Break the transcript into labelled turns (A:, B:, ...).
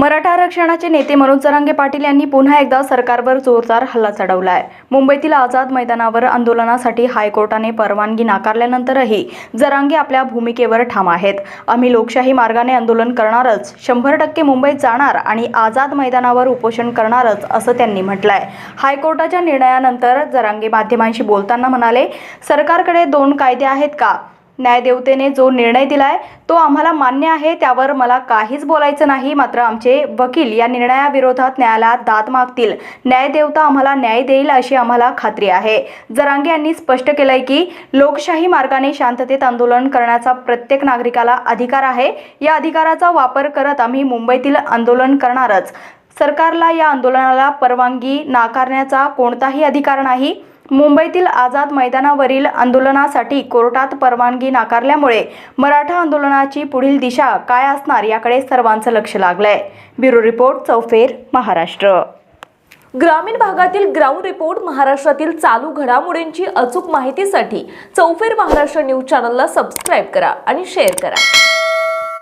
A: मराठा आरक्षणाचे नेते मनोज जरांगे पाटील यांनी पुन्हा एकदा सरकारवर जोरदार हल्ला चढवला आहे मुंबईतील आझाद मैदानावर आंदोलनासाठी हायकोर्टाने परवानगी नाकारल्यानंतरही जरांगे आपल्या भूमिकेवर ठाम आहेत. आम्ही लोकशाही मार्गाने आंदोलन करणारच शंभर टक्के मुंबईत जाणार आणि आझाद मैदानावर उपोषण करणारच असं त्यांनी म्हटलंय. हायकोर्टाच्या निर्णयानंतर जरांगे माध्यमांशी बोलताना म्हणाले सरकारकडे दोन कायदे आहेत का? न्यायदेवतेने जो निर्णय दिलाय तो आम्हाला मान्य आहे. त्यावर मला काहीच बोलायचं नाही. मात्र आमचे वकील या निर्णयाविरोधात न्यायालयात दाद मागतील. न्यायदेवता आम्हाला न्याय देईल अशी आम्हाला खात्री आहे. जरांगे यांनी स्पष्ट केलंय की लोकशाही मार्गाने शांततेत आंदोलन करण्याचा प्रत्येक नागरिकाला अधिकार आहे. या अधिकाराचा वापर करत आम्ही मुंबईतील आंदोलन करणारच. सरकारला या आंदोलनाला परवानगी नाकारण्याचा कोणताही अधिकार नाही. मुंबईतील आझाद मैदानावरील आंदोलनासाठी कोर्टात परवानगी नाकारल्यामुळे मराठा आंदोलनाची पुढील दिशा काय असणार याकडे सर्वांचं लक्ष लागलंय. ब्युरो रिपोर्ट चौफेर महाराष्ट्र.
B: ग्रामीण भागातील ग्राउंड रिपोर्ट महाराष्ट्रातील चालू घडामोडींची अचूक माहितीसाठी चौफेर महाराष्ट्र न्यूज चॅनलला सबस्क्राईब करा आणि शेअर करा.